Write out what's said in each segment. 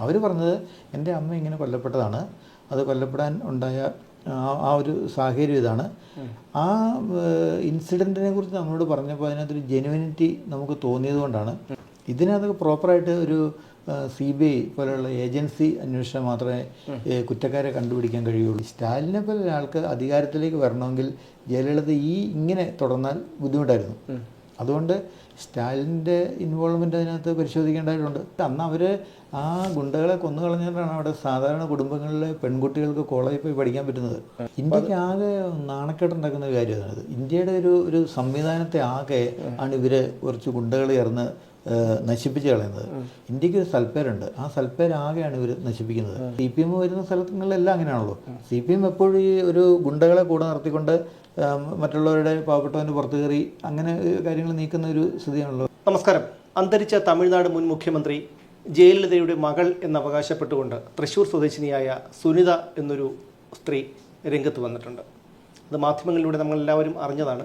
അവർ പറഞ്ഞത് എന്റെ അമ്മ ഇങ്ങനെ കൊല്ലപ്പെട്ടതാണ്. അത് കൊല്ലപ്പെടാൻ ഉണ്ടായ ആ- ഒരു സാഹചര്യം ഇതാണ്. ആ ഇൻസിഡന്റിനെ കുറിച്ച് നമ്മളോട് പറഞ്ഞപ്പോൾ അതിനകത്തൊരു ജെനുവിനിറ്റി നമുക്ക് തോന്നിയത് കൊണ്ടാണ്. ഇതിനകത്ത് പ്രോപ്പറായിട്ട് ഒരു സി ബി ഐ പോലെയുള്ള ഏജൻസി അന്വേഷണം മാത്രമേ കുറ്റക്കാരെ കണ്ടുപിടിക്കാൻ കഴിയുള്ളൂ. സ്റ്റാലിനെ പോലെ ഒരാൾക്ക് അധികാരത്തിലേക്ക് വരണമെങ്കിൽ ജയലളിത ഈ ഇങ്ങനെ തുടർന്നാൽ ബുദ്ധിമുട്ടായിരുന്നു. അതുകൊണ്ട് സ്റ്റാലിന്റെ ഇൻവോൾവ്മെന്റ് അതിനകത്ത് പരിശോധിക്കേണ്ടതായിട്ടുണ്ട്. അന്ന് അവർ ആ ഗുണ്ടകളെ കൊന്നു കളഞ്ഞിട്ടാണ് അവിടെ സാധാരണ കുടുംബങ്ങളിലെ പെൺകുട്ടികൾക്ക് കോളേജിൽ പോയി പഠിക്കാൻ പറ്റുന്നത്. ഇന്ത്യയ്ക്ക് ആകെ നാണക്കേടുണ്ടാക്കുന്ന ഒരു കാര്യമാണത് ഇന്ത്യയുടെ ഒരു ഒരു സംവിധാനത്തെ ആകെ ആണ് ഇവർ കുറച്ച് ഗുണ്ടകൾ ചേർന്ന് നശിപ്പിച്ച് കളയുന്നത് ഇന്ത്യയ്ക്ക് ഒരു സൽപ്പേരുണ്ട്. ആ സൽപ്പേരാകെയാണ് ഇവർ നശിപ്പിക്കുന്നത്. സി പി എം വരുന്ന സ്ഥലങ്ങളിലെല്ലാം അങ്ങനെയാണല്ലോ. സി പി എം എപ്പോഴും ഈ ഒരു ഗുണ്ടകളെ കൂടെ നിർത്തിക്കൊണ്ട് മറ്റുള്ളവരുടെ പാവപ്പെട്ടവന്റെ പുറത്ത് കയറി അങ്ങനെ കാര്യങ്ങൾ നീക്കുന്ന ഒരു സ്ഥിതിയാണല്ലോ. നമസ്കാരം. അന്തരിച്ച തമിഴ്നാട് മുൻ മുഖ്യമന്ത്രി ജയലളിതയുടെ മകൾ എന്നവകാശപ്പെട്ടുകൊണ്ട് തൃശൂർ സ്വദേശിനിയായ സുനിത എന്നൊരു സ്ത്രീ രംഗത്ത് വന്നിട്ടുണ്ട്. അത് മാധ്യമങ്ങളിലൂടെ നമ്മളെല്ലാവരും അറിഞ്ഞതാണ്.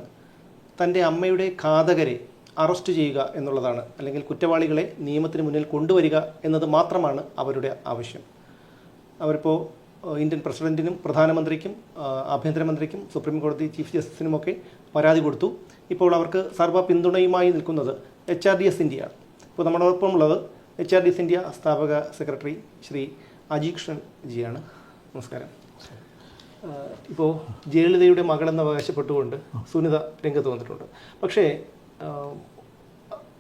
തന്റെ അമ്മയുടെ ഘാതകരെ അറസ്റ്റ് ചെയ്യുക എന്നുള്ളതാണ്. അല്ലെങ്കിൽ കുറ്റവാളികളെ നിയമത്തിന് മുന്നിൽ കൊണ്ടുവരിക എന്നത് മാത്രമാണ് അവരുടെ ആവശ്യം. അവരിപ്പോൾ ഇന്ത്യൻ പ്രസിഡന്റിനും പ്രധാനമന്ത്രിക്കും ആഭ്യന്തരമന്ത്രിക്കും സുപ്രീം കോടതി ചീഫ് ജസ്റ്റിസിനുമൊക്കെ പരാതി കൊടുത്തു. ഇപ്പോൾ അവർക്ക് സർവ പിന്തുണയുമായി നിൽക്കുന്നത് എച്ച് ആർ ഡി എസ് ഇന്ത്യയാണ് ഇപ്പോൾ നമ്മളോടൊപ്പമുള്ളത് H R D S India സ്ഥാപക സെക്രട്ടറി ശ്രീ അജീകൃഷ്ണൻ ജിയാണ്. നമസ്കാരം. ഇപ്പോൾ ജയലളിതയുടെ മകളെന്ന് അവകാശപ്പെട്ടുകൊണ്ട് സുനിത രംഗത്ത് വന്നിട്ടുണ്ട്. പക്ഷേ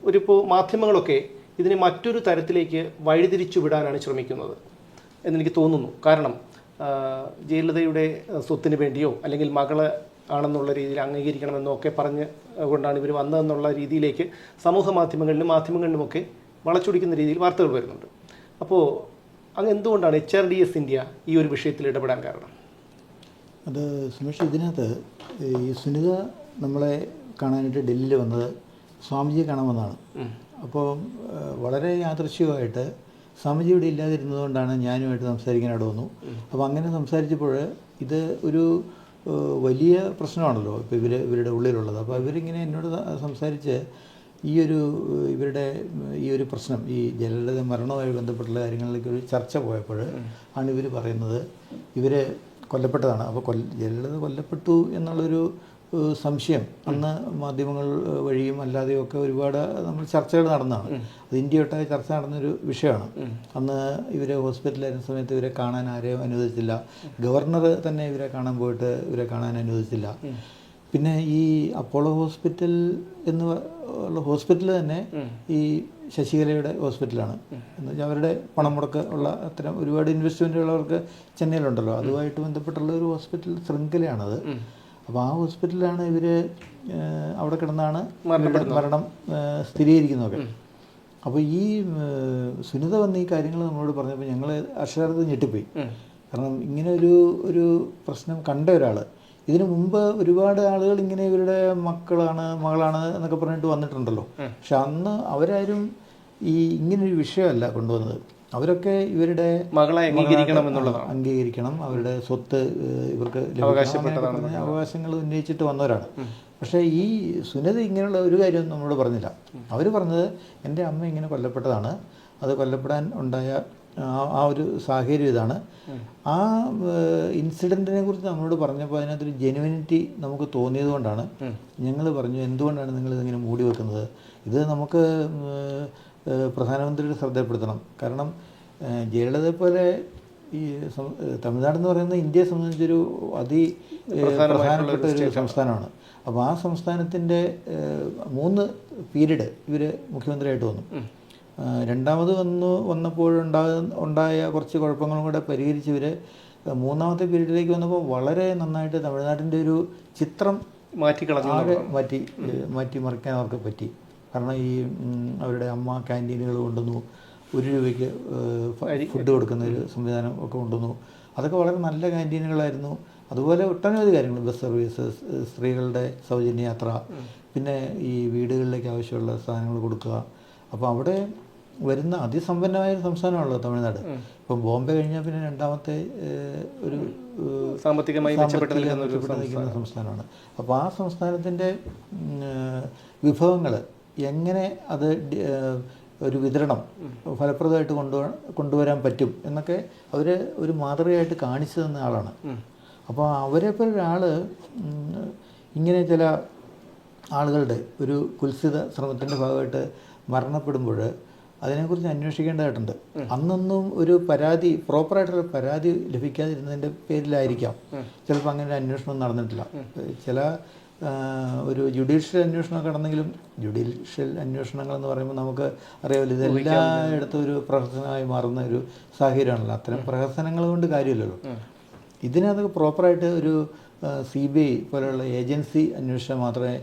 ഒരിപ്പോൾ മാധ്യമങ്ങളൊക്കെ ഇതിനെ മറ്റൊരു തരത്തിലേക്ക് വഴിതിരിച്ചു വിടാനാണ് ശ്രമിക്കുന്നത് എന്നെനിക്ക് തോന്നുന്നു. കാരണം ജയലളിതയുടെ സ്വത്തിന് വേണ്ടിയോ അല്ലെങ്കിൽ മകൾ ആണെന്നുള്ള രീതിയിൽ അംഗീകരിക്കണമെന്നോ ഒക്കെ പറഞ്ഞ് കൊണ്ടാണ് ഇവർ വന്നതെന്നുള്ള രീതിയിലേക്ക് സമൂഹ മാധ്യമങ്ങളിലും മാധ്യമങ്ങളിലുമൊക്കെ വളച്ചൊടിക്കുന്ന രീതിയിൽ വാർത്തകൾ വരുന്നുണ്ട്. അപ്പോൾ അങ്ങ് എന്തുകൊണ്ടാണ് H R D S India ഈ ഒരു വിഷയത്തിൽ ഇടപെടാൻ കാരണം? അത് സുമേഷ് ഇതിനകത്ത് ഈ സുനിത നമ്മളെ കാണാനായിട്ട് ഡൽഹിയിൽ വന്നത് സ്വാമിജിയെ കാണാൻ വന്നതാണ്. അപ്പോൾ വളരെ യാദൃശ്യമായിട്ട് സ്വാമിജി ഇവിടെ ഇല്ലാതിരുന്നതുകൊണ്ടാണ് ഞാനുമായിട്ട് സംസാരിക്കാൻ അവിടെ വന്നു. അപ്പോൾ അങ്ങനെ സംസാരിച്ചപ്പോൾ ഇത് ഒരു വലിയ പ്രശ്നമാണല്ലോ ഇപ്പോൾ ഇവർ ഇവരുടെ ഉള്ളിലുള്ളത്. അപ്പോൾ ഇവരിങ്ങനെ എന്നോട് സംസാരിച്ച് ഈ ഒരു ഇവരുടെ ഈ ഒരു പ്രശ്നം ഈ ജലലളിത മരണവുമായി ബന്ധപ്പെട്ടുള്ള കാര്യങ്ങളിലേക്ക് ഒരു ചർച്ച പോയപ്പോൾ ആണ് ഇവർ പറയുന്നത്. ഇവർ കൊല്ലപ്പെട്ടതാണ്. അപ്പോൾ കൊല്ല ജയലളിത കൊല്ലപ്പെട്ടു എന്നുള്ളൊരു സംശയം. അന്ന് മാധ്യമങ്ങൾ വഴിയും അല്ലാതെയും ഒക്കെ ഒരുപാട് നമ്മൾ ചർച്ചകൾ നടന്നതാണ്. അത് ഇന്ത്യയൊട്ടായി ചർച്ച നടന്നൊരു വിഷയമാണ്. അന്ന് ഇവരെ ഹോസ്പിറ്റലായിരുന്ന സമയത്ത് ഇവരെ കാണാൻ ആരെയും അനുവദിച്ചില്ല. ഗവർണർ തന്നെ ഇവരെ കാണാൻ പോയിട്ട് ഇവരെ കാണാൻ അനുവദിച്ചില്ല. പിന്നെ ഈ അപ്പോളോ ഹോസ്പിറ്റൽ എന്ന് ഉള്ള ഹോസ്പിറ്റൽ തന്നെ ഈ ശശികലയുടെ ഹോസ്പിറ്റലാണ്. എന്ന് വെച്ചാൽ അവരുടെ പണം മുടക്ക് ഉള്ള അത്തരം ഒരുപാട് ഇൻവെസ്റ്റ്മെന്റുകളവർക്ക് ചെന്നൈയിലുണ്ടല്ലോ. അതുമായിട്ട് ബന്ധപ്പെട്ടുള്ള ഒരു ഹോസ്പിറ്റൽ ശൃംഖലയാണത്. അപ്പോൾ ആ ഹോസ്പിറ്റലിലാണ് ഇവർ അവിടെ കിടന്നാണ് മരണം സ്ഥിരീകരിക്കുന്നതൊക്കെ. അപ്പോൾ ഈ സുനിത വന്ന് ഈ കാര്യങ്ങൾ നമ്മളോട് പറഞ്ഞപ്പോൾ ഞങ്ങൾ അക്ഷരാർത്ഥം ഞെട്ടിപ്പോയി. കാരണം ഇങ്ങനെ ഒരു ഒരു പ്രശ്നം കണ്ട ഒരാൾ ഇതിനു മുമ്പ് ഒരുപാട് ആളുകൾ ഇങ്ങനെ ഇവരുടെ മക്കളാണ് മകളാണ് എന്നൊക്കെ പറഞ്ഞിട്ട് വന്നിട്ടുണ്ടല്ലോ. പക്ഷെ അന്ന് അവരാരും ഈ ഇങ്ങനൊരു വിഷയമല്ല കൊണ്ടുവന്നത്. അവരൊക്കെ ഇവരുടെ മകളെ അംഗീകരിക്കണം എന്നുള്ളതാണ്. അംഗീകരിക്കണം. അവരുടെ സ്വത്ത് ഇവർക്ക് അവകാശപ്പെട്ടതാണ് അവകാശങ്ങൾ ഉന്നയിച്ചിട്ട് വന്നവരാണ്. പക്ഷേ ഈ സുനിത ഇങ്ങനെയുള്ള ഒരു കാര്യം നമ്മളോട് പറഞ്ഞില്ല. അവർ പറഞ്ഞത് എന്റെ അമ്മ ഇങ്ങനെ കൊല്ലപ്പെട്ടതാണ്. അത് കൊല്ലപ്പെടാൻ ഉണ്ടായ ആ- ഒരു സാഹചര്യം ഇതാണ്. ആ ഇൻസിഡന്റിനെ കുറിച്ച് നമ്മളോട് പറഞ്ഞപ്പോൾ അതിനകത്തൊരു ജെനുവിനിറ്റി നമുക്ക് തോന്നിയത് കൊണ്ടാണ് ഞങ്ങൾ പറഞ്ഞു എന്തുകൊണ്ടാണ് നിങ്ങൾ ഇതിങ്ങനെ മൂടി വെക്കുന്നത് ഇത് നമുക്ക് പ്രധാനമന്ത്രിയുടെ ശ്രദ്ധപ്പെടുത്തണം കാരണം ജയലളിത പോലെ ഈ സം- തമിഴ്നാട് എന്ന് പറയുന്നത് ഇന്ത്യയെ സംബന്ധിച്ചൊരു അതി പ്രധാനപ്പെട്ട ഒരു സംസ്ഥാനമാണ്. അപ്പോൾ ആ സംസ്ഥാനത്തിന്റെ മൂന്ന് പീരീഡ് ഇവർ മുഖ്യമന്ത്രിയായിട്ട് വന്നു. രണ്ടാമത് വന്നു വന്നപ്പോഴുണ്ടായ ഉണ്ടായ കുറച്ച് കുഴപ്പങ്ങളും കൂടെ പരിഹരിച്ച് ഇവർ മൂന്നാമത്തെ പീരീഡിലേക്ക് വന്നപ്പോൾ വളരെ നന്നായിട്ട് തമിഴ്നാട്ടിന്റെ ഒരു ചിത്രം മാറ്റി മാറ്റി മാറ്റി മറിക്കാൻ അവർക്ക് പറ്റി. കാരണം ഈ അവരുടെ അമ്മ ക്യാന്റീനുകൾ കൊണ്ടുവന്നു ഒരു രൂപയ്ക്ക് ഫുഡ് കൊടുക്കുന്ന ഒരു സംവിധാനം ഒക്കെ കൊണ്ടുവന്നു. അതൊക്കെ വളരെ നല്ല ക്യാന്റീനുകളായിരുന്നു. അതുപോലെ ഒട്ടനവധി കാര്യങ്ങൾ ബസ് സർവീസ് സ്ത്രീകളുടെ സൗജന്യ യാത്ര പിന്നെ ഈ വീടുകളിലേക്ക് ആവശ്യമുള്ള സാധനങ്ങൾ കൊടുക്കുക. അപ്പോൾ അവിടെ വരുന്ന അതിസമ്പന്നമായ ഒരു സംസ്ഥാനമാണല്ലോ തമിഴ്നാട്. ഇപ്പം ബോംബെ കഴിഞ്ഞാൽ പിന്നെ രണ്ടാമത്തെ ഒരു സാമ്പത്തികമായി മെച്ചപ്പെട്ട് നിൽക്കുന്ന സംസ്ഥാനമാണ്. അപ്പോൾ ആ സംസ്ഥാനത്തിന്റെ വിഭവങ്ങൾ എങ്ങനെ അത് ഒരു വിതരണം ഫലപ്രദമായിട്ട് കൊണ്ടു കൊണ്ടുവരാൻ പറ്റും എന്നൊക്കെ അവർ ഒരു മാതൃകയായിട്ട് കാണിച്ചു തന്ന ആളാണ്. അപ്പോൾ അവരെ പോലെ ഒരാൾ ഇങ്ങനെ ചില ആളുകളുടെ ഒരു കുൽസിത ശ്രമത്തിന്റെ ഭാഗമായിട്ട് മരണപ്പെടുമ്പോൾ അതിനെക്കുറിച്ച് അന്വേഷിക്കേണ്ടതായിട്ടുണ്ട്. അന്നൊന്നും ഒരു പരാതി പ്രോപ്പറായിട്ടുള്ള പരാതി ലഭിക്കാതിരുന്നതിന്റെ പേരിലായിരിക്കാം. ചിലപ്പോൾ അങ്ങനെ ഒരു അന്വേഷണം നടന്നിട്ടില്ല. ചില ഒരു ജുഡീഷ്യൽ അന്വേഷണമൊക്കെ നടന്നെങ്കിലും ജുഡീഷ്യൽ അന്വേഷണങ്ങൾ എന്ന് പറയുമ്പോൾ നമുക്ക് അറിയാമല്ലോ ഇത് എല്ലായിടത്തും ഒരു പ്രഹസനമായി മാറുന്ന ഒരു സാഹചര്യമാണല്ലോ. അത്തരം പ്രഹസനങ്ങൾ കൊണ്ട് കാര്യമില്ലല്ലോ. ഇതിനകത്ത് പ്രോപ്പറായിട്ട് ഒരു സി ബി ഐ പോലെയുള്ള ഏജൻസി അന്വേഷണം മാത്രമേ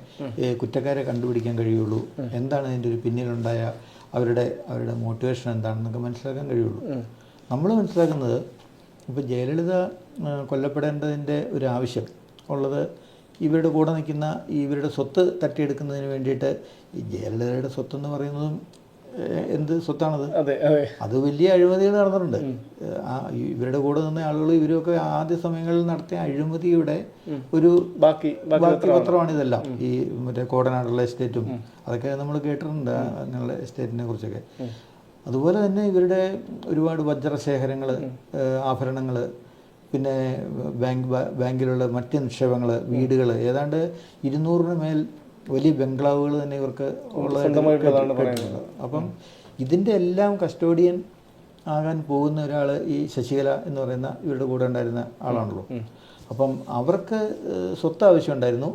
കുറ്റക്കാരെ കണ്ടുപിടിക്കാൻ കഴിയുള്ളൂ. എന്താണ് അതിന്റെ ഒരു പിന്നിലുണ്ടായ അവരുടെ അവരുടെ മോട്ടിവേഷൻ എന്താണെന്നൊക്കെ മനസ്സിലാക്കാൻ കഴിയുള്ളൂ. നമ്മൾ മനസ്സിലാക്കുന്നത് ഇപ്പോൾ ജയലളിത കൊല്ലപ്പെടേണ്ടതിന്റെ ഒരു ആവശ്യം ഉള്ളത് ഇവരുടെ കൂടെ നിൽക്കുന്ന ഇവരുടെ സ്വത്ത് തട്ടിയെടുക്കുന്നതിന് വേണ്ടിയിട്ട് ഈ ജയലളിതയുടെ സ്വത്തെന്ന് പറയുന്നതും ഏ, എന്ത് സ്വത്താണത്? അതെ വലിയ അഴിമതികൾ നടന്നിട്ടുണ്ട്. ആ ഇവരുടെ കൂടെ നിന്ന ആളുകൾ ഇവരൊക്കെ ആദ്യ സമയങ്ങളിൽ നടത്തിയ അഴിമതിയുടെ ഒരു ബാക്കി ബാക്കി പത്രമാണ്. ഇതെല്ലാം. ഈ മറ്റേ കോടനാടുള്ള എസ്റ്റേറ്റും അതൊക്കെ നമ്മൾ കേട്ടിട്ടുണ്ട് അങ്ങനെയുള്ള എസ്റ്റേറ്റിനെ കുറിച്ചൊക്കെ. അതുപോലെ തന്നെ ഇവരുടെ ഒരുപാട് വജ്രശേഖരങ്ങൾ ആഭരണങ്ങൾ പിന്നെ ബാങ്ക് ബാങ്കിലുള്ള മറ്റ് നിക്ഷേപങ്ങൾ വീടുകൾ ഏതാണ്ട് ഇരുന്നൂറിന് മേൽ വലിയ ബംഗ്ലാവുകൾ തന്നെ ഇവർക്ക് ഉള്ളതായിട്ട് അപ്പം ഇതിന്റെ എല്ലാം കസ്റ്റോഡിയൻ ആകാൻ പോകുന്ന ഒരാൾ ഈ ശശികല എന്ന് പറയുന്ന ഇവരുടെ കൂടെ ഉണ്ടായിരുന്ന ആളാണല്ലോ. അപ്പം അവർക്ക് സ്വത്ത് ആവശ്യമുണ്ടായിരുന്നു.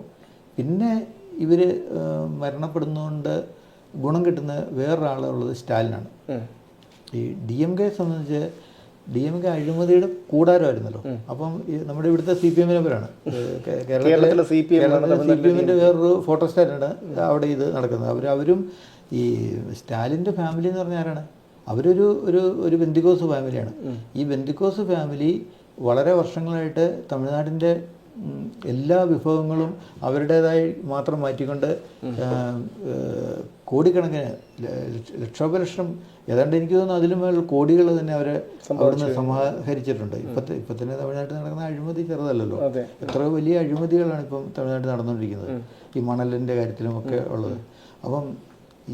പിന്നെ ഇവർ മരണപ്പെടുന്നതുകൊണ്ട് ഗുണം കിട്ടുന്ന വേറൊരാളുള്ളത് സ്റ്റാലിനാണ്. ഈ ഡി എം കെയെ സംബന്ധിച്ച് ഡി എം കെ അഴിമതിയുടെ കൂടാരമായിരുന്നല്ലോ. അപ്പം നമ്മുടെ ഇവിടുത്തെ സി പി എമ്മിനെ പേരാണ് കേരളത്തിലെ സി പി എമ്മിന്റെ വേറൊരു ഫോട്ടോ സ്റ്റാറ്റാണ് അവിടെ ഇത് നടക്കുന്നത്. അവർ അവരും ഈ സ്റ്റാലിന്റെ ഫാമിലി എന്ന് പറഞ്ഞ ആരാണ്? അവരൊരു ഒരു ഒരു ബെന്തിക്കോസ് ഫാമിലിയാണ്. ഈ ബെന്തിക്കോസ് ഫാമിലി വളരെ വർഷങ്ങളായിട്ട് തമിഴ്നാടിന്റെ എല്ലാ വിഭവങ്ങളും അവരുടേതായി മാത്രം മാറ്റിക്കൊണ്ട് കോടിക്കണക്കിന് ലക്ഷോപലക്ഷം ഏതാണ്ട് എനിക്ക് തോന്നുന്നു അതിലും മേൽ കോടികൾ തന്നെ അവർ അവിടുന്ന് സമാഹരിച്ചിട്ടുണ്ട്. ഇപ്പത്തെ ഇപ്പം തന്നെ തമിഴ്നാട്ടിൽ നടക്കുന്ന അഴിമതി ചെറുതല്ലല്ലോ. എത്ര വലിയ അഴിമതികളാണ് ഇപ്പം തമിഴ്നാട്ടിൽ നടന്നുകൊണ്ടിരിക്കുന്നത്. ഈ മണലിന്റെ കാര്യത്തിലും ഒക്കെ ഉള്ളത്. അപ്പം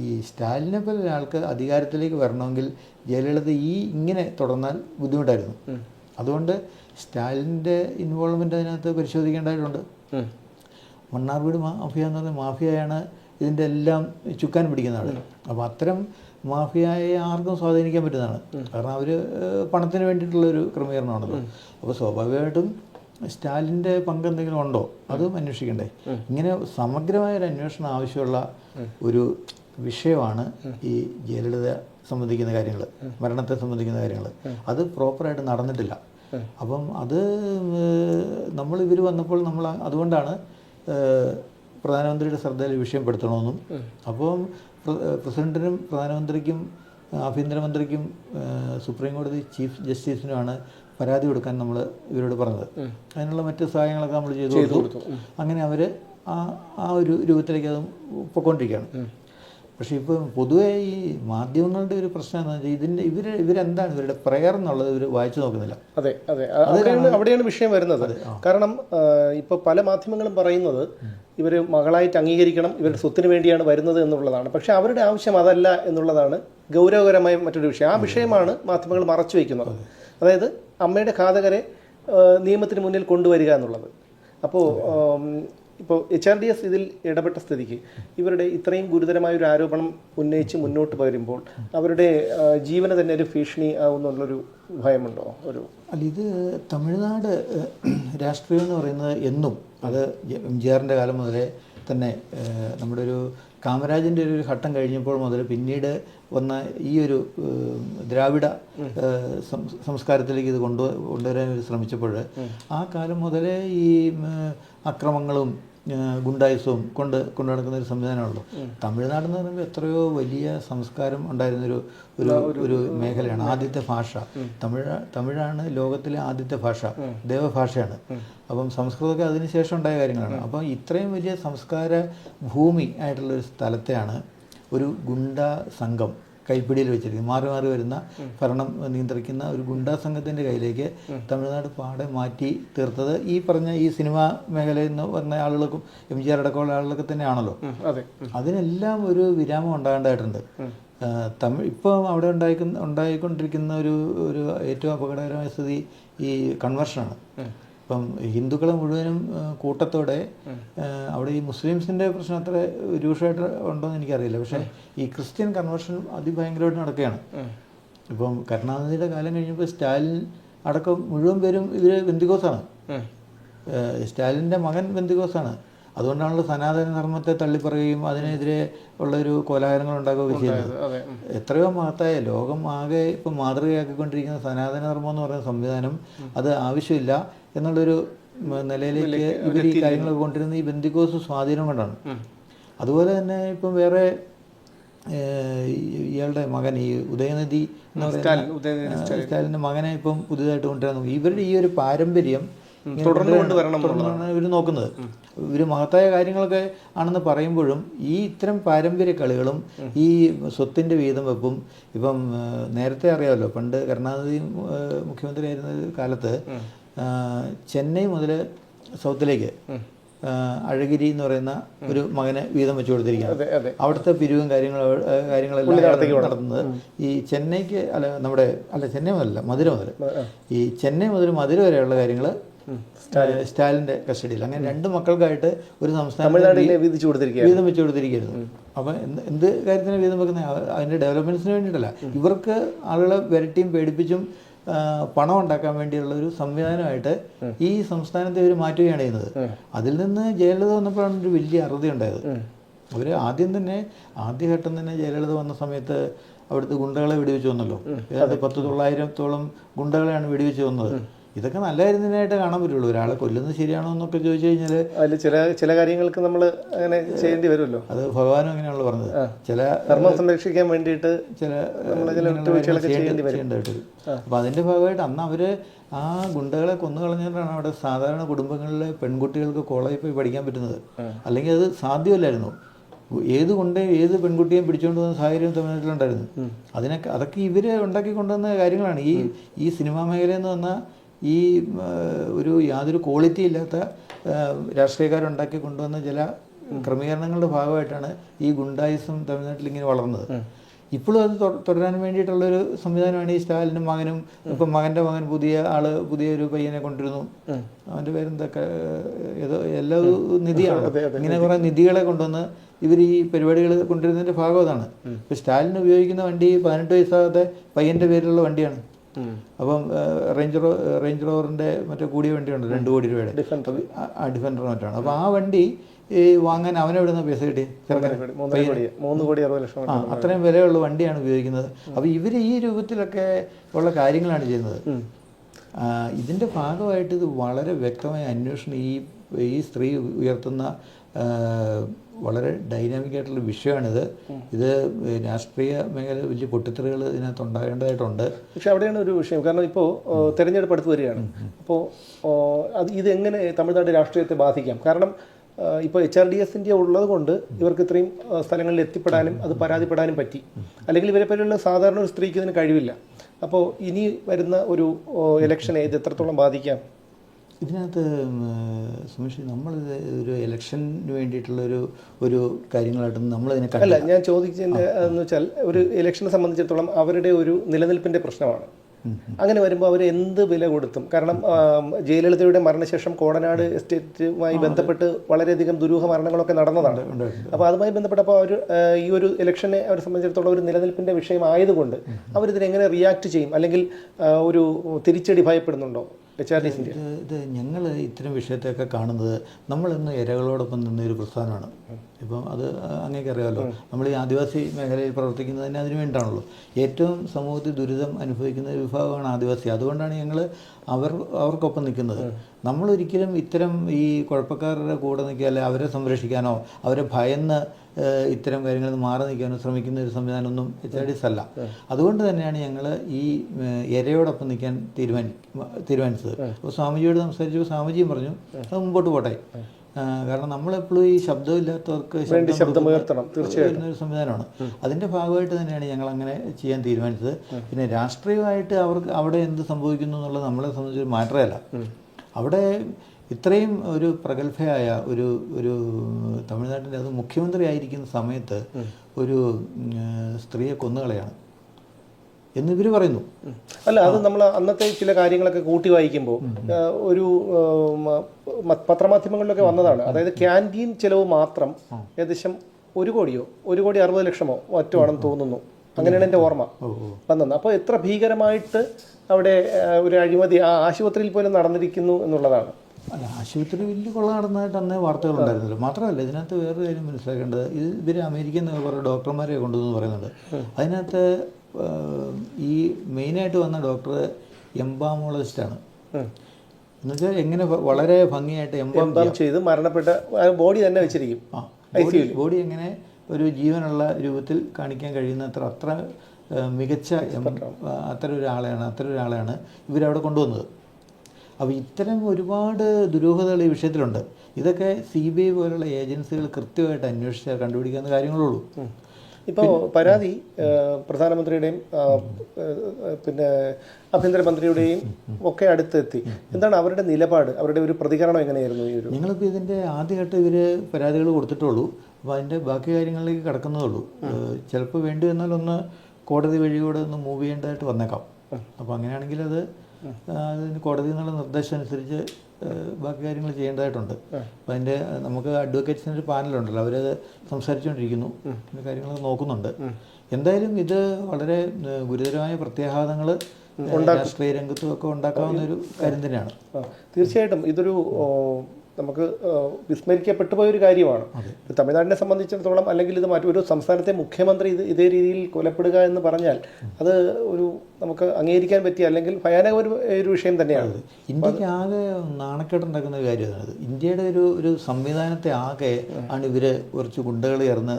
ഈ സ്റ്റാലിനെ പോലെ ഒരാൾക്ക് അധികാരത്തിലേക്ക് വരണമെങ്കിൽ ജയലളിത ഈ ഇങ്ങനെ തുടർന്നാൽ ബുദ്ധിമുട്ടായിരുന്നു. അതുകൊണ്ട് സ്റ്റാലിന്റെ ഇൻവോൾവ്മെന്റ് അതിനകത്ത് പരിശോധിക്കേണ്ടതായിട്ടുണ്ട്. മണ്ണാർവീട് മാഫിയ എന്ന് പറഞ്ഞാൽ മാഫിയയാണ് ഇതിന്റെ എല്ലാം ചുക്കാൻ പിടിക്കുന്ന ആൾ അപ്പോൾ അത്തരം മാഫിയയെ ആർക്കും സ്വാധീനിക്കാൻ പറ്റുന്നതാണ്. കാരണം അവർ പണത്തിന് വേണ്ടിയിട്ടുള്ളൊരു ക്രമീകരണമാണല്ലോ. അപ്പോൾ സ്വാഭാവികമായിട്ടും സ്റ്റാലിന്റെ പങ്ക് എന്തെങ്കിലും ഉണ്ടോ? അതും അന്വേഷിക്കണ്ടേ. ഇങ്ങനെ സമഗ്രമായ ഒരു അന്വേഷണം ആവശ്യമുള്ള ഒരു വിഷയമാണ് ഈ ജയലളിത സംബന്ധിക്കുന്ന കാര്യങ്ങൾ മരണത്തെ സംബന്ധിക്കുന്ന കാര്യങ്ങൾ അത് പ്രോപ്പറായിട്ട് നടന്നിട്ടില്ല. അപ്പം അത് നമ്മൾ ഇവർ വന്നപ്പോൾ നമ്മൾ അതുകൊണ്ടാണ് പ്രധാനമന്ത്രിയുടെ ശ്രദ്ധയിൽ വിഷയം പെടുത്തണമെന്നും അപ്പം പ്രസിഡന്റിനും പ്രധാനമന്ത്രിക്കും ആഭ്യന്തരമന്ത്രിക്കും സുപ്രീം കോടതി ചീഫ് ജസ്റ്റിസിനുമാണ് പരാതി കൊടുക്കാൻ നമ്മൾ ഇവരോട് പറഞ്ഞത്. അതിനുള്ള മറ്റ് സഹായങ്ങളൊക്കെ നമ്മൾ ചെയ്തു കൊടുത്തു. അങ്ങനെ അവർ ആ ആ ഒരു രൂപത്തിലേക്ക് അത് പൊയ്ക്കൊണ്ടിരിക്കുകയാണ് പക്ഷേ ഇപ്പം പൊതുവേ ഈ മാധ്യമങ്ങളുടെ ഒരു പ്രശ്നം എന്താ വെച്ചാൽ ഇതിന്റെ ഇവർ ഇവരെന്താണ് ഇവരുടെ പ്രയർ എന്നുള്ളത് ഇവർ വായിച്ചു നോക്കുന്നില്ല. അതെ അതെ. അവിടെയാണ് അവിടെയാണ് വിഷയം വരുന്നത്. കാരണം ഇപ്പോൾ പല മാധ്യമങ്ങളും പറയുന്നത് ഇവർ മകളായിട്ട് അംഗീകരിക്കണം ഇവരുടെ സ്വത്തിന് വേണ്ടിയാണ് വരുന്നത് എന്നുള്ളതാണ്. പക്ഷേ അവരുടെ ആവശ്യം അതല്ല എന്നുള്ളതാണ് ഗൗരവകരമായ മറ്റൊരു വിഷയം. ആ വിഷയമാണ് മാധ്യമങ്ങൾ മറച്ചു വയ്ക്കുന്നത് അതായത് അമ്മയുടെ ഘാതകരെ നിയമത്തിന് മുന്നിൽ കൊണ്ടുവരിക എന്നുള്ളത്. അപ്പോൾ ഇപ്പോൾ എച്ച് ആർ ഡി എസ് ഇതിൽ ഇടപെട്ട സ്ഥിതിക്ക് ഇവരുടെ ഇത്രയും ഗുരുതരമായ ഒരു ആരോപണം ഉന്നയിച്ച് മുന്നോട്ട് വരുമ്പോൾ അവരുടെ ജീവന തന്നെ ഒരു ഭീഷണി ആവുന്നുള്ളൊരു ഭയമുണ്ടോ? ഒരു അല്ല ഇത് തമിഴ്നാട് രാഷ്ട്രീയം എന്ന് പറയുന്നത് എന്നും അത് എം ജി ആറിന്റെ കാലം മുതലേ തന്നെ നമ്മുടെ ഒരു കാമരാജന്റെ ഒരു ഘട്ടം കഴിഞ്ഞപ്പോൾ മുതൽ പിന്നീട് വന്ന ഈ ഒരു ദ്രാവിഡ സംസ്കാരത്തിലേക്ക് ഇത് കൊണ്ടു കൊണ്ടുവരാൻ ശ്രമിച്ചപ്പോൾ ആ കാലം മുതലേ ഈ അക്രമങ്ങളും ഗുണ്ടായുസവും കൊണ്ട് കൊണ്ടു നടക്കുന്ന ഒരു സംവിധാനമുള്ളൂ തമിഴ്നാട് എന്ന് പറയുമ്പോൾ എത്രയോ വലിയ സംസ്കാരം ഉണ്ടായിരുന്നൊരു ഒരു ഒരു മേഖലയാണ്. ആദ്യത്തെ ഭാഷ. തമിഴ് തമിഴാണ് ലോകത്തിലെ ആദ്യത്തെ ഭാഷ. ദേവഭാഷയാണ്. അപ്പം സംസ്കൃതമൊക്കെ അതിനുശേഷം ഉണ്ടായ കാര്യങ്ങളാണ്. അപ്പം ഇത്രയും വലിയ സംസ്കാര ഭൂമി ആയിട്ടുള്ള ഒരു സ്ഥലത്തെയാണ് ഒരു ഗുണ്ട സംഘം. കൈപ്പിടിയിൽ വെച്ചിരിക്കുന്നത് മാറി മാറി വരുന്ന ഭരണം നിയന്ത്രിക്കുന്ന ഒരു ഗുണ്ടാ സംഘത്തിന്റെ കയ്യിലേക്ക് തമിഴ്നാട് പാടെ മാറ്റി തീർത്തത്. ഈ പറഞ്ഞ ഈ സിനിമാ മേഖലയിൽ നിന്ന് വന്ന ആളുകൾക്കും എം ജി ആർ അടക്കമുള്ള ആളുകളൊക്കെ തന്നെയാണല്ലോ. അതെ. അതിനെല്ലാം ഒരു വിരാമം ഉണ്ടാകേണ്ടതായിട്ടുണ്ട്. തമിഴ് ഇപ്പോൾ അവിടെ ഉണ്ടായിക്കുന്ന ഉണ്ടായിക്കൊണ്ടിരിക്കുന്ന ഒരു ഒരു ഏറ്റവും അപകടകരമായ സ്ഥിതി ഈ കൺവെർഷനാണ് ഇപ്പം ഹിന്ദുക്കളെ മുഴുവനും കൂട്ടത്തോടെ അവിടെ ഈ മുസ്ലിംസിന്റെ പ്രശ്നം അത്ര രൂക്ഷമായിട്ട് ഉണ്ടോ എന്ന് എനിക്കറിയില്ല. പക്ഷേ ഈ ക്രിസ്ത്യൻ കൺവേർഷൻ അതിഭയങ്കരമായിട്ട് നടക്കുകയാണ്. ഇപ്പം കരുണാനിധിയുടെ കാലം കഴിഞ്ഞപ്പോൾ സ്റ്റാലിൻ അടക്കം മുഴുവൻ പേരും ഇവർ ബന്ദിക്കോസാണ് ഏഹ് സ്റ്റാലിന്റെ മകൻ ബന്ദിക്കോസാണ് അതുകൊണ്ടാണല്ലോ സനാതന ധർമ്മത്തെ തള്ളിപ്പറയുകയും അതിനെതിരെ ഉള്ളൊരു കോലാഹലങ്ങൾ ഉണ്ടാക്കുകയൊക്കെ ചെയ്യുന്നത്. എത്രയോ മഹത്തായ ലോകം ആകെ ഇപ്പം മാതൃകയാക്കിക്കൊണ്ടിരിക്കുന്ന സനാതന ധർമ്മം എന്ന് പറയുന്ന സംവിധാനം അത് ആവശ്യമില്ല. എന്നുള്ളൊരു നിലയിലേക്ക് ഇവർ ഈ കാര്യങ്ങൾ കൊണ്ടിരുന്ന ഈ ബന്ദിക്കോസ് സ്വാധീനം കൊണ്ടാണ്. അതുപോലെ തന്നെ ഇപ്പം വേറെ ഇയാളുടെ മകൻ ഈ ഉദയനിധി എന്ന് പറയുന്ന സ്റ്റാലിന്റെ മകനെ ഇപ്പം പുതിയതായിട്ട് കൊണ്ടുവരാൻ ഇവരുടെ ഈ ഒരു പാരമ്പര്യം തുടർന്നാണ് ഇവർ നോക്കുന്നത്. ഇവർ മഹത്തായ കാര്യങ്ങളൊക്കെ ആണെന്ന് പറയുമ്പോഴും ഈ ഇത്തരം പാരമ്പര്യ കളികളും ഈ സ്വത്തിന്റെ വീതം വെപ്പും ഇപ്പം നേരത്തെ അറിയാമല്ലോ പണ്ട് കരുണാനിധി മുഖ്യമന്ത്രി മുഖ്യമന്ത്രിയായിരുന്ന കാലത്ത് ചെന്നൈ മുതൽ സൗത്തിലേക്ക് അഴഗിരി എന്ന് പറയുന്ന ഒരു മകനെ വീതം വെച്ചു കൊടുത്തിരിക്കുകയാണ്. അവിടുത്തെ പിരിവും കാര്യങ്ങളും കാര്യങ്ങളെല്ലാം നടത്തുന്നത്. ഈ ചെന്നൈക്ക് അല്ല നമ്മുടെ അല്ല ചെന്നൈ മുതലല്ല മധുര മുതൽ ഈ ചെന്നൈ മുതൽ മധുര വരെയുള്ള കാര്യങ്ങൾ സ്റ്റാലിന്റെ കസ്റ്റഡിയിൽ. അങ്ങനെ രണ്ട് മക്കൾക്കായിട്ട് ഒരു സംസ്ഥാനം വീതം വെച്ചു കൊടുത്തിരിക്കുന്നു അപ്പം എന്ത് എന്ത് കാര്യത്തിന് വീതം വെക്കുന്നത്? അതിന്റെ ഡെവലപ്മെന്റ്സിന് വേണ്ടിയിട്ടല്ല. ഇവർക്ക് ആളുകളെ വിരട്ടിയും പേടിപ്പിച്ചും പണം ഉണ്ടാക്കാൻ വേണ്ടിയുള്ള ഒരു സംവിധാനമായിട്ട് ഈ സംസ്ഥാനത്തെ ഇവർ മാറ്റുകയാണ് ചെയ്യുന്നത്. അതിൽ നിന്ന് ജയലളിത വന്നപ്പോഴാണ് ഒരു വലിയ അറുതി ഉണ്ടായത്. അവർ ആദ്യം തന്നെ ആദ്യഘട്ടം തന്നെ ജയലളിത വന്ന സമയത്ത് അവിടുത്തെ ഗുണ്ടകളെ വെടിവെച്ച് വന്നല്ലോ. ഏതാണ്ട് പത്ത് തൊള്ളായിരത്തോളം ഗുണ്ടകളെയാണ് വെടിവെച്ച് വന്നത്. ഇതൊക്കെ നല്ല കാര്യത്തിനായിട്ട് കാണാൻ പറ്റുള്ളൂ. ഒരാളെ കൊല്ലുന്നത് ശരിയാണോ എന്നൊക്കെ ചോദിച്ചു കഴിഞ്ഞാൽ അതിൽ ചില ചില കാര്യങ്ങൾക്ക് നമ്മൾ അങ്ങനെ ചെയ്യേണ്ടി വരുമല്ലോ. അത് ഭഗവാനും അങ്ങനെയാണല്ലോ പറഞ്ഞത്. ചില ധർമ്മം സംരക്ഷിക്കാൻ വേണ്ടിയിട്ട് ചില. ചെയ്യേണ്ടതായിട്ട് വരും. അപ്പം അതിന്റെ ഭാഗമായിട്ട് അന്ന് അവർ ആ ഗുണ്ടകളെ കൊന്നു കളഞ്ഞിട്ടാണ് അവിടെ സാധാരണ കുടുംബങ്ങളിലെ പെൺകുട്ടികൾക്ക് കോളേജിൽ പോയി പഠിക്കാൻ പറ്റുന്നത്. അല്ലെങ്കിൽ അത് സാധ്യമല്ലായിരുന്നു. ഏത് കൊണ്ട് ഏത് പെൺകുട്ടിയെയും പിടിച്ചുകൊണ്ട് പോകുന്ന സാഹചര്യം തമിഴ്നാട്ടിലുണ്ടായിരുന്നു അതിനൊക്കെ അതൊക്കെ ഇവർ ഉണ്ടാക്കി കൊണ്ടുവന്ന കാര്യങ്ങളാണ്. ഈ ഈ സിനിമാ മേഖലയെന്ന് പറഞ്ഞാൽ ഈ ഒരു യാതൊരു ക്വാളിറ്റി ഇല്ലാത്ത രാഷ്ട്രീയക്കാരുണ്ടാക്കി കൊണ്ടുവന്ന ചില ക്രമീകരണങ്ങളുടെ ഭാഗമായിട്ടാണ് ഈ ഗുണ്ടായിസം തമിഴ്നാട്ടിൽ ഇങ്ങനെ വളർന്നത്. ഇപ്പോഴും അത് തുടരാൻ വേണ്ടിയിട്ടുള്ളൊരു സംവിധാനമാണ് ഈ സ്റ്റാലിനും മകനും ഇപ്പം മകന്റെ മകൻ പുതിയ ആൾ പുതിയൊരു പയ്യനെ കൊണ്ടിരുന്നു അവന്റെ പേരെന്തൊക്കെ ഏതോ എല്ലാ നിധിയാണ്. ഇങ്ങനെ കുറേ നിധികളെ കൊണ്ടുവന്ന് ഇവർ ഈ പരിപാടികൾ കൊണ്ടുവരുന്നതിന്റെ ഭാഗം അതാണ്. ഇപ്പം സ്റ്റാലിൻ ഉപയോഗിക്കുന്ന വണ്ടി പതിനെട്ട് വയസ്സാകാത്ത പയ്യന്റെ പേരിലുള്ള വണ്ടിയാണ്. അപ്പം റേഞ്ച് റോ റേഞ്ച് റോവറിന്റെ മറ്റേ കൂടിയ വണ്ടിയുണ്ട് രണ്ട് കോടി രൂപയുടെ. ഡിഫൻഡർ. മറ്റാണ്. അപ്പോൾ ആ വണ്ടി ഈ വാങ്ങാൻ അവനെവിടെ നിന്ന് പൈസ കിട്ടി മൂന്ന് കോടി അറുപത് ലക്ഷം ആ അത്രയും വിലയുള്ള വണ്ടിയാണ് ഉപയോഗിക്കുന്നത്. അപ്പോൾ ഇവർ ഈ രൂപത്തിലൊക്കെ ഉള്ള കാര്യങ്ങളാണ് ചെയ്യുന്നത്. ഇതിന്റെ ഭാഗമായിട്ട് ഇത് വളരെ വ്യക്തമായ അന്വേഷണം ഈ ഈ സ്ത്രീ ഉയർത്തുന്ന വളരെ ഡൈനാമിക് ആയിട്ടുള്ള വിഷയമാണിത്. ഇത് രാഷ്ട്രീയ മേഖല വലിയ പൊട്ടിത്തെറികൾ ഇതിനകത്ത് ഉണ്ടാകേണ്ടതായിട്ടുണ്ട്. പക്ഷെ അവിടെയാണ് ഒരു വിഷയം. കാരണം ഇപ്പോൾ തെരഞ്ഞെടുപ്പ് അടുത്ത് വരികയാണ്. അപ്പോൾ അത് ഇതെങ്ങനെ എങ്ങനെ തമിഴ്നാട് രാഷ്ട്രീയത്തെ ബാധിക്കാം? കാരണം ഇപ്പോൾ എച്ച് ആർ ഡി എസിന്റെ ഉള്ളത് കൊണ്ട് ഇവർക്ക് ഇത്രയും സ്ഥലങ്ങളിൽ എത്തിപ്പെടാനും അത് പരാതിപ്പെടാനും പറ്റി. അല്ലെങ്കിൽ ഇവരെ പോലുള്ള സാധാരണ ഒരു സ്ത്രീക്ക് ഇതിന് കഴിവില്ല. അപ്പോൾ ഇനി വരുന്ന ഒരു ഇലക്ഷനെ ഇത് എത്രത്തോളം ബാധിക്കാം? ഇതിനകത്ത് ഉം, നമ്മൾ ഒരു ഇലക്ഷന് വേണ്ടിയിട്ടുള്ളൊരു ഒരു കാര്യങ്ങളായിട്ടൊന്നും നമ്മളതിനെ അല്ല ഞാൻ ചോദിച്ചതിന്റെ എന്ന് വെച്ചാൽ ഒരു ഇലക്ഷനെ സംബന്ധിച്ചിടത്തോളം അവരുടെ ഒരു നിലനിൽപ്പിന്റെ പ്രശ്നമാണ്. അങ്ങനെ വരുമ്പോൾ അവർ എന്ത് വില കൊടുത്തും കാരണം ജയലളിതയുടെ മരണശേഷം കോടനാട് എസ്റ്റേറ്റുമായി ബന്ധപ്പെട്ട് വളരെയധികം ദുരൂഹ മരണങ്ങളൊക്കെ നടന്നതാണ്. അപ്പോൾ അതുമായി ബന്ധപ്പെട്ടപ്പോൾ അവർ ഈ ഒരു ഇലക്ഷനെ അവരെ സംബന്ധിച്ചിടത്തോളം ഒരു നിലനിൽപ്പിന്റെ വിഷയമായതുകൊണ്ട് അവരിതിനെങ്ങനെ റിയാക്ട് ചെയ്യും? അല്ലെങ്കിൽ ഒരു തിരിച്ചടി ഭയപ്പെടുന്നുണ്ടോ? എച്ച് ആർ ഡി സിന്റെ ഇത് ഞങ്ങൾ ഇത്തരം വിഷയത്തെയൊക്കെ കാണുന്നത് നമ്മളിന്ന് ഇരകളോടൊപ്പം നിന്ന ഒരു പ്രസ്ഥാനമാണ്. ഇപ്പം അത് അങ്ങേക്ക് അറിയാമല്ലോ നമ്മൾ ഈ ആദിവാസി മേഖലയിൽ പ്രവർത്തിക്കുന്നത് തന്നെ അതിന് വേണ്ടിയിട്ടാണല്ലോ ഏറ്റവും സമൂഹത്തിൽ ദുരിതം അനുഭവിക്കുന്ന ഒരു വിഭാഗമാണ് ആദിവാസി. അതുകൊണ്ടാണ് ഞങ്ങൾ അവർ അവർക്കൊപ്പം നിൽക്കുന്നത്. നമ്മളൊരിക്കലും ഇത്തരം ഈ കുഴപ്പക്കാരുടെ കൂടെ നിൽക്കുക അല്ലെ അവരെ സംരക്ഷിക്കാനോ അവരെ ഭയന്ന് ഇത്തരം കാര്യങ്ങളിൽ നിന്ന് മാറി നിൽക്കാനും ശ്രമിക്കുന്ന ഒരു സംവിധാനമൊന്നും എച്ച് ആർ ഡി എസ് അല്ല. അതുകൊണ്ട് തന്നെയാണ് ഞങ്ങൾ ഈ എരയോടൊപ്പം ഇരയോടൊപ്പം നിൽക്കാൻ തീരുമാനി തീരുമാനിച്ചത്. അപ്പോൾ സ്വാമിജിയോട് സംസാരിച്ചപ്പോൾ സ്വാമിജിയും പറഞ്ഞു അത് മുമ്പോട്ട് പോട്ടെ. കാരണം നമ്മളെപ്പോഴും ഈ ശബ്ദമില്ലാത്തവർക്ക് ശബ്ദം ശബ്ദം ഉയർത്തണം വരുന്ന ഒരു സംവിധാനമാണ്. അതിന്റെ ഭാഗമായിട്ട് തന്നെയാണ് ഞങ്ങൾ അങ്ങനെ ചെയ്യാൻ തീരുമാനിച്ചത്. പിന്നെ രാഷ്ട്രീയമായിട്ട് അവർക്ക് അവിടെ എന്ത് സംഭവിക്കുന്നു എന്നുള്ളത് നമ്മളെ സംബന്ധിച്ച് മാറ്ററേ അല്ല. അവിടെ ഇത്രയും ഒരു പ്രഗത്ഭയായ ഒരു ഒരു തമിഴ്നാട്ടിന്റെ അത് മുഖ്യമന്ത്രി ആയിരിക്കുന്ന സമയത്ത് ഒരു സ്ത്രീയെ കൊന്നുകളയാണ്. എന്ന് ഇവർ പറയുന്നു. അല്ല അത് നമ്മൾ അന്നത്തെ ചില കാര്യങ്ങളൊക്കെ കൂട്ടി വായിക്കുമ്പോൾ ഒരു പത്രമാധ്യമങ്ങളിലൊക്കെ വന്നതാണ്. അതായത് ക്യാന്റീൻ ചിലവ് മാത്രം ഏകദേശം ഒരു കോടിയോ ഒരു കോടി അറുപത് ലക്ഷമോ മറ്റോ ആണെന്ന് തോന്നുന്നു. അങ്ങനെയാണ് എന്റെ ഓർമ്മ വന്നത്. അപ്പോൾ എത്ര ഭീകരമായിട്ട് അവിടെ ഒരു അഴിമതി ആ ആശുപത്രിയിൽ പോലും നടന്നിരിക്കുന്നു എന്നുള്ളതാണ്. അല്ല ആശുപത്രി വലിയ കൊള്ള നടന്നതായിട്ട് അന്നേ വാർത്തകളുണ്ടായിരുന്നല്ലോ മാത്രമല്ല ഇതിനകത്ത് വേറൊരു കാര്യം മനസ്സിലാക്കേണ്ടത് ഇത് ഇവർ നിന്ന് കുറേ ഡോക്ടർമാരെ കൊണ്ടുവന്ന് പറയുന്നുണ്ട്. അതിനകത്ത് ഈ മെയിനായിട്ട് വന്ന ഡോക്ടർ എംബാമോളജിസ്റ്റാണ്. എന്നുവെച്ചാൽ എങ്ങനെ വളരെ ഭംഗിയായിട്ട് എംബാം ചെയ്ത് മരണപ്പെട്ട ബോഡി തന്നെ വെച്ചിരിക്കും. ബോഡി എങ്ങനെ ഒരു ജീവനുള്ള രൂപത്തിൽ കാണിക്കാൻ കഴിയുന്ന അത്ര അത്ര മികച്ച അത്ര ഒരാളെയാണ് അത്തരം ഒരാളെയാണ് ഇവരവിടെ കൊണ്ടുവന്നത്. അപ്പോൾ ഇത്തരം ഒരുപാട് ദുരൂഹതകൾ ഈ വിഷയത്തിലുണ്ട്. ഇതൊക്കെ സി ബി ഐ പോലുള്ള ഏജൻസികൾ കൃത്യമായിട്ട് അന്വേഷിച്ചാൽ കണ്ടുപിടിക്കാവുന്ന കാര്യങ്ങളുള്ളൂ ഇപ്പോൾ പരാതി പ്രധാനമന്ത്രിയുടെയും പിന്നെ ആഭ്യന്തരമന്ത്രിയുടെയും ഒക്കെ അടുത്തെത്തി. എന്താണ് അവരുടെ നിലപാട്? അവരുടെ ഒരു പ്രതികരണം എങ്ങനെയായിരുന്നു ഈ ഒരു ഞങ്ങളിപ്പോൾ ഇതിന്റെ ആദ്യഘട്ട ഇവർ പരാതികൾ കൊടുത്തിട്ടുള്ളൂ. അപ്പോൾ അതിന്റെ ബാക്കി കാര്യങ്ങളിലേക്ക് കിടക്കുന്നതേ ഉള്ളൂ ചിലപ്പോൾ വേണ്ടി വന്നാൽ ഒന്ന് കോടതി വഴി കൂടെ ഒന്ന് മൂവ് ചെയ്യേണ്ടതായിട്ട് വന്നേക്കാം. അപ്പോൾ അങ്ങനെയാണെങ്കിൽ അത് അതിന് കോടതി എന്നുള്ള നിർദ്ദേശം അനുസരിച്ച് ബാക്കി കാര്യങ്ങൾ ചെയ്യേണ്ടതായിട്ടുണ്ട്. അപ്പം അതിന്റെ നമുക്ക് അഡ്വക്കേറ്റ്സിന്റെ ഒരു പാനലുണ്ടല്ലോ അവരത് സംസാരിച്ചുകൊണ്ടിരിക്കുന്നു. പിന്നെ കാര്യങ്ങൾ നോക്കുന്നുണ്ട്. എന്തായാലും ഇത് വളരെ ഗുരുതരമായ പ്രത്യാഘാതങ്ങൾ രാഷ്ട്രീയ രംഗത്തും ഒക്കെ ഉണ്ടാക്കാവുന്ന ഒരു കാര്യം തന്നെയാണ്. തീർച്ചയായിട്ടും ഇതൊരു നമുക്ക് വിസ്മരിക്കപ്പെട്ടു പോയൊരു കാര്യമാണ്. തമിഴ്നാടിനെ സംബന്ധിച്ചിടത്തോളം അല്ലെങ്കിൽ ഇത് മറ്റൊരു സംസ്ഥാനത്തെ മുഖ്യമന്ത്രി ഇത് ഇതേ രീതിയിൽ കൊലപ്പെടുക എന്ന് പറഞ്ഞാൽ അത് ഒരു നമുക്ക് അംഗീകരിക്കാൻ പറ്റിയ അല്ലെങ്കിൽ ഭയാനക ഒരു ഒരു വിഷയം തന്നെയാണ്. ഇന്ത്യയ്ക്ക് ആകെ നാണക്കേടുണ്ടാക്കുന്ന ഒരു കാര്യമാണ്. ഇന്ത്യയുടെ ഒരു ഒരു സംവിധാനത്തെ ആകെ ആണ് ഇവർ കുറച്ച് ഗുണ്ടകൾ ചേർന്ന്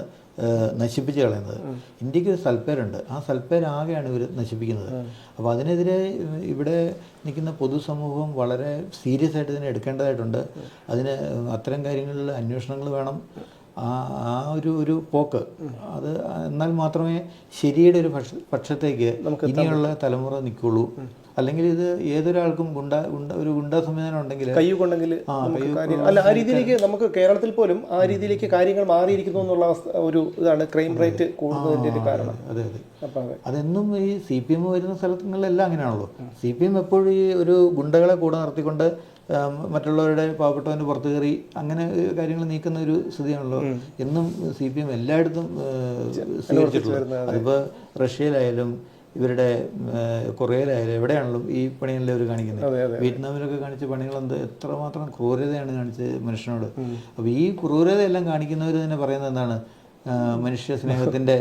നശിപ്പിച്ച് കളയുന്നത് ഇന്ത്യയ്ക്ക് ഒരു സൽപ്പേരുണ്ട് ആ സൽപ്പേരാകെയാണ് ഇവർ നശിപ്പിക്കുന്നത്. അപ്പോൾ അതിനെതിരെ ഇവിടെ നിൽക്കുന്ന പൊതുസമൂഹം വളരെ സീരിയസ് ആയിട്ട് ഇതിനെ എടുക്കേണ്ടതായിട്ടുണ്ട്. അതിന് അത്തരം കാര്യങ്ങളിൽ അന്വേഷണങ്ങൾ വേണം. ആ ആ ഒരു ഒരു പോക്ക്. അത് എന്നാൽ മാത്രമേ ശരിയുടെ ഒരു പക്ഷ പക്ഷത്തേക്ക് ഇനിയുള്ള തലമുറ നിൽക്കുള്ളൂ. അല്ലെങ്കിൽ ഇത് ഏതൊരാൾക്കും ഗുണ്ട ഗുണ്ട ഒരു ഗുണ്ട സംവിധാനം ഉണ്ടെങ്കിൽ കയ്യുകൊണ്ടെങ്കിൽ അല്ല ആ രീതിയിലേക്ക് നമുക്ക് കേരളത്തിൽ പോലും ആ രീതിയിലേക്ക് കാര്യങ്ങൾ മാറിയിരിക്കുന്നു എന്നുള്ള ഒരു ഇതാണ് ക്രൈം റേറ്റ് കൂടുന്നതിന്റെ ഒരു കാരണം. അതെ അതെ. അതെന്നും ഈ സി പി എം വരുന്ന സ്ഥലങ്ങളിലെല്ലാം അങ്ങനെയാണല്ലോ. സി പി എം എപ്പോഴും ഈ ഒരു ഗുണ്ടകളെ കൂടെ നിർത്തിക്കൊണ്ട് മറ്റുള്ളവരുടെ പാവപ്പെട്ടവന്റെ പുറത്തു കയറി അങ്ങനെ കാര്യങ്ങൾ നീക്കുന്ന ഒരു സ്ഥിതിയാണല്ലോ. എന്നും സി പി എം എല്ലായിടത്തും സ്വീകരിച്ചിട്ടുള്ളത്. അതിപ്പോൾ റഷ്യയിലായാലും ഇവരുടെ കൊറിയയിലായാലും എവിടെയാണല്ലോ ഈ പണികളെ അവർ കാണിക്കുന്നത്. വിയറ്റ്നാമിലൊക്കെ കാണിച്ച പണികൾ എന്ത് എത്രമാത്രം ക്രൂരതയാണ് കാണിച്ചത് മനുഷ്യനോട്. അപ്പോൾ ഈ ക്രൂരതയെല്ലാം കാണിക്കുന്നവർ തന്നെ പറയുന്നത് എന്താണ്? മനുഷ്യ സ്നേഹത്തിന്റെ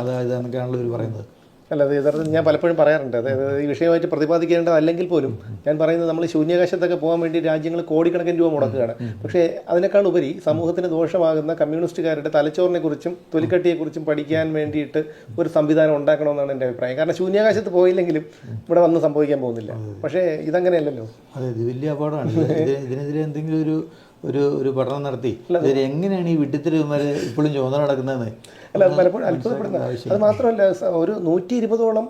അതായത് എന്നൊക്കെയാണല്ലോ ഇവർ പറയുന്നത്. അല്ല അത് യഥാർത്ഥത്തിൽ ഞാൻ പലപ്പോഴും പറയാറുണ്ട്. അതായത് ഈ വിഷയമായിട്ട് പ്രതിപാദിക്കേണ്ടത് അല്ലെങ്കിൽ പോലും ഞാൻ പറയുന്നത് നമ്മൾ ശൂന്യാകാശത്തൊക്കെ പോകാൻ വേണ്ടി രാജ്യങ്ങൾ കോടിക്കണക്കിന് രൂപ മുടക്കുകയാണ്. പക്ഷേ അതിനേക്കാൾ ഉപരി സമൂഹത്തിന് ദോഷമാകുന്ന കമ്മ്യൂണിസ്റ്റുകാരുടെ തലച്ചോറിനെക്കുറിച്ചും തൊലിക്കട്ടിയെക്കുറിച്ചും പഠിക്കാൻ വേണ്ടിയിട്ട് ഒരു സംവിധാനം ഉണ്ടാക്കണമെന്നാണ് എന്റെ അഭിപ്രായം. കാരണം ശൂന്യാകാശത്ത് പോയില്ലെങ്കിലും ഇവിടെ വന്ന് സംഭവിക്കാൻ പോകുന്നില്ല. പക്ഷേ ഇതങ്ങനെയല്ലല്ലോ. അതെ ഇത് വലിയ അപകടമാണ്. ഇത് ഇത് ഇതിനെതിരെ എന്തെങ്കിലും ഒരു ഒരു ഒരു പഠനം നടത്തി. എങ്ങനെയാണ് ഈ വിട്ടിത്തിരിമാര് ഇപ്പോഴും ചുമതല നടക്കുന്നതെന്ന്? അല്ല പലപ്പോഴും അത്ഭുതപ്പെടുന്ന അത് മാത്രമല്ല ഒരു നൂറ്റി ഇരുപതോളം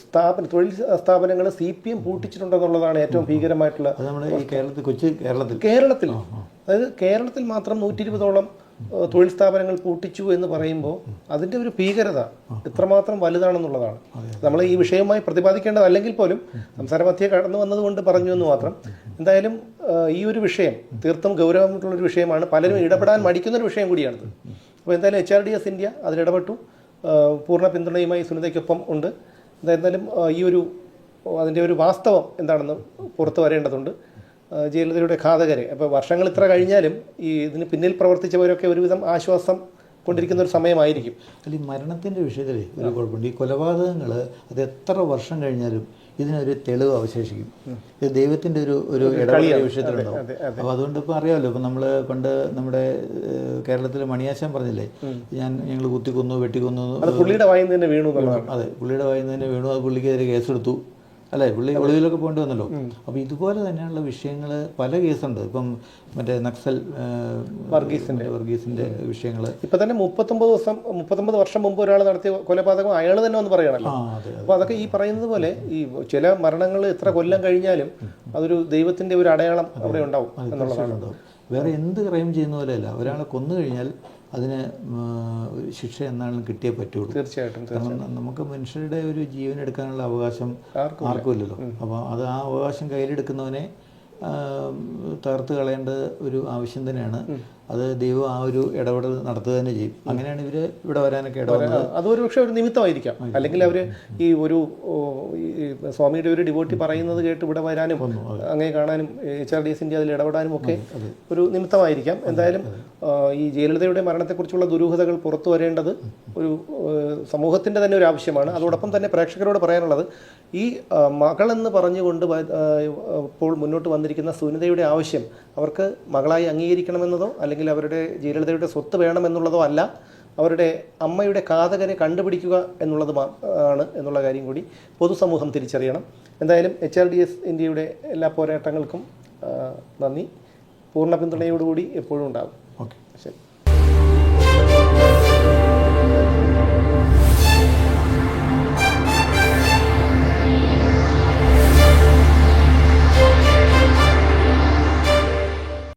സ്ഥാപന തൊഴിൽ സ്ഥാപനങ്ങൾ സി പി എം പൂട്ടിച്ചിട്ടുണ്ടെന്നുള്ളതാണ് ഏറ്റവും ഭീകരമായിട്ടുള്ള നമ്മുടെ ഈ കേരളത്തിൽ കൊച്ചു കേരളത്തിൽ. കേരളത്തിൽ. അതായത് കേരളത്തിൽ മാത്രം നൂറ്റി ഇരുപതോളം തൊഴിൽ സ്ഥാപനങ്ങൾ പൂട്ടിച്ചു എന്ന് പറയുമ്പോൾ അതിന്റെ ഒരു ഭീകരത എത്രമാത്രം വലുതാണെന്നുള്ളതാണ്. നമ്മൾ ഈ വിഷയവുമായി പ്രതിപാദിക്കേണ്ടത് അല്ലെങ്കിൽ പോലും സംസാര മധ്യേ കടന്നു വന്നതുകൊണ്ട് പറഞ്ഞു എന്ന് മാത്രം. എന്തായാലും ഈ ഒരു വിഷയം തീർത്തും ഗൗരവമായിട്ടുള്ള ഒരു വിഷയമാണ്. പലരും ഇടപെടാൻ മടിക്കുന്ന ഒരു വിഷയം കൂടിയാണിത്. അപ്പോൾ എന്തായാലും H R D S India അതിലിടപെട്ടു. പൂർണ പിന്തുണയുമായി സുനിതയ്ക്കൊപ്പം ഉണ്ട്. എന്തായാലും ഈ ഒരു അതിന്റെ ഒരു വാസ്തവം എന്താണെന്ന് പുറത്തു വരേണ്ടതുണ്ട്. ജയലളിതയുടെ ഘാതകരെ. അപ്പോൾ വർഷങ്ങൾ ഇത്ര കഴിഞ്ഞാലും ഈ ഇതിന് പിന്നിൽ പ്രവർത്തിച്ചവരൊക്കെ ഒരുവിധം ആശ്വാസം കൊണ്ടിരിക്കുന്ന ഒരു സമയമായിരിക്കും. അല്ല ഈ മരണത്തിന്റെ വിഷയത്തിൽ ഒരു കുഴപ്പമുണ്ട്. ഈ കൊലപാതകങ്ങൾ അത് എത്ര വർഷം കഴിഞ്ഞാലും ഇതിനൊരു തെളിവ് അവശേഷിക്കും. ഇത് ദൈവത്തിന്റെ ഒരു ഒരു ഇടപെടൽ വിഷയത്തിലുണ്ടാവും. അപ്പോൾ അതുകൊണ്ട് ഇപ്പോൾ അറിയാമല്ലോ ഇപ്പം നമ്മൾ പണ്ട് നമ്മുടെ കേരളത്തിൽ മണിയാശാൻ പറഞ്ഞില്ലേ? ഞാൻ ഞങ്ങൾ കുത്തിക്കൊന്നു വെട്ടിക്കൊന്നു പുള്ളിയുടെ വായിൽ നിന്ന് തന്നെ വീണു അതെ പുള്ളിയുടെ വായിൽ നിന്ന് തന്നെ വീണു. അത് പുള്ളിക്കെതിരെ കേസെടുത്തു. അല്ലേ? പുള്ളി ഒളിവിലൊക്കെ പോകേണ്ടി വന്നല്ലോ. അപ്പോൾ ഇതുപോലെ തന്നെയുള്ള വിഷയങ്ങൾ പല കേസുണ്ട്. ഇപ്പം മറ്റേ നക്സൽ വർഗീസിന്റെ വർഗീസിന്റെ വിഷയങ്ങൾ ഇപ്പം തന്നെ മുപ്പത്തൊമ്പത് ദിവസം മുപ്പത്തൊമ്പത് വർഷം മുമ്പ് ഒരാൾ നടത്തിയ കൊലപാതകം അയാൾ തന്നെ ഒന്ന് പറയണല്ലോ അപ്പോൾ അതൊക്കെ ഈ പറയുന്നത് പോലെ ഈ ചില മരണങ്ങൾ എത്ര കൊല്ലം കഴിഞ്ഞാലും അതൊരു ദൈവത്തിന്റെ ഒരു അടയാളം അവിടെ ഉണ്ടാവും എന്നുള്ളതാണ്. ഉണ്ടാവും. വേറെ എന്ത് ക്രൈം ചെയ്യുന്ന പോലെയല്ല. ഒരാളെ കൊന്നു കഴിഞ്ഞാൽ അതിന് ഒരു ശിക്ഷ എന്നാണ് കിട്ടിയേ പറ്റുള്ളൂ. തീർച്ചയായിട്ടും കാരണം നമുക്ക് മനുഷ്യരുടെ ഒരു ജീവൻ എടുക്കാനുള്ള അവകാശം ആർക്കും ആർക്കും ഇല്ലല്ലോ അപ്പോൾ അത് ആ അവകാശം കയ്യിലെടുക്കുന്നവനെ തകർത്ത് കളയേണ്ട ഒരു ആവശ്യം തന്നെയാണ്. അത് ദൈവം ആ ഒരു ഇടപെടൽ നടത്തുക തന്നെ ചെയ്യും. അങ്ങനെയാണ് ഇവർ ഇവിടെ വരാനൊക്കെ ഇടവന്നത്. അതൊരു പക്ഷേ ഒരു നിമിത്തമായിരിക്കാം. അല്ലെങ്കിൽ അവർ ഈ ഒരു സ്വാമിയുടെ ഒരു ഡിവോട്ടി പറയുന്നത് കേട്ട് ഇവിടെ വരാനും അങ്ങനെ കാണാനും എച്ച് ആർ ഡി എസിന്റെ അതിൽ ഇടപെടാനും ഒക്കെ ഒരു നിമിത്തമായിരിക്കാം. എന്തായാലും ഈ ജയലളിതയുടെ മരണത്തെക്കുറിച്ചുള്ള ദുരൂഹതകൾ പുറത്തു വരേണ്ടത് ഒരു സമൂഹത്തിന്റെ സമൂഹത്തിന്റെ തന്നെ ഒരു ആവശ്യമാണ്. അതോടൊപ്പം തന്നെ പ്രേക്ഷകരോട് പറയാനുള്ളത് ഈ മകളെന്ന് പറഞ്ഞുകൊണ്ട് ഇപ്പോൾ മുന്നോട്ട് വന്നിരിക്കുന്ന സുനിതയുടെ ആവശ്യം അവർക്ക് മകളായി അംഗീകരിക്കണമെന്നതോ അല്ലെങ്കിൽ അവരുടെ ജയലളിതയുടെ സ്വത്ത് വേണമെന്നുള്ളതോ അല്ല അവരുടെ അമ്മയുടെ കാതകനെ കണ്ടുപിടിക്കുക എന്നുള്ളത് ആണ് എന്നുള്ള കാര്യം കൂടി പൊതുസമൂഹം തിരിച്ചറിയണം. എന്തായാലും എച്ച് ആർ ഡി എസ് ഇന്ത്യയുടെ എല്ലാ പോരാട്ടങ്ങൾക്കും നന്ദി. പൂർണ പിന്തുണയോടുകൂടി എപ്പോഴും ഉണ്ടാകും ഓക്കെ. ശരി.